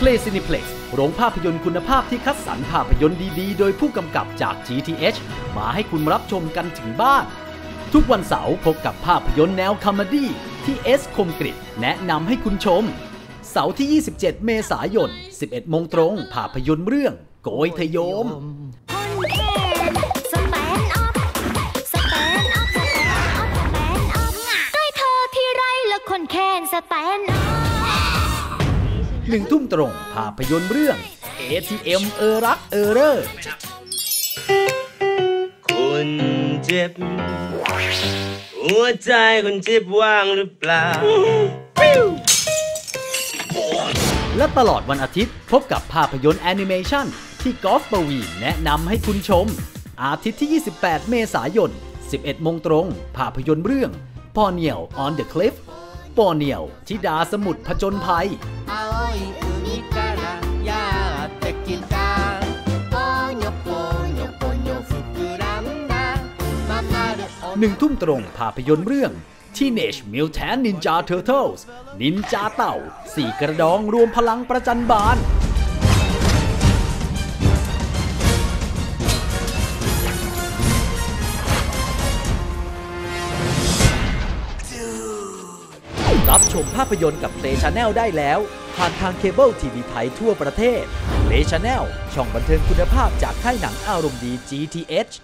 Play Cineplex โรงภาพยนตร์คุณภาพที่คัดสรรภาพยนตร์ดีๆ โดยผู้กำกับจาก GTH มาให้คุณรับชมกันถึงบ้าน ทุกวันเสาร์พบกับภาพยนตร์แนวคอมดี้ที่เอสคมกริตแนะนำให้คุณชม เสาร์ที่ 27 เมษายน 11 โมงตรง ภาพยนตร์เรื่องโกยทะยมคนแค้นสแตนด์ หนึ่งทุ่มตรง ภาพยนตร์เรื่อง ATM เออรักเออเรอร์คนเจ็บ หัวใจคนเจ็บว่างหรือเปล่า และตลอดวันอาทิตย์พบกับภาพยนตร์แอนิเมชันที่กอล์ฟปวีนแนะนำให้คุณชม อาทิตย์ที่ 28 เมษายน 11 โมงตรง ภาพยนตร์เรื่องปอเนียว on the cliff ปอเนียว ทิดาสมุทรผจญภัย หนึ่งทุ่มตรงภาพยนตร์เรื่อง Teenage Mutant Ninja Turtles นินจาเต่า สี่กระดองรวมพลังประจันบาน รับชมภาพยนตร์กับเ y ช h แนลได้แล้ว ผ่านทางเคเบิลทีวีไทยทั่วประเทศเ y ช h แนลช่องบันเทิงคุณภาพจากค่ายหนังอารมณ์ดี GTH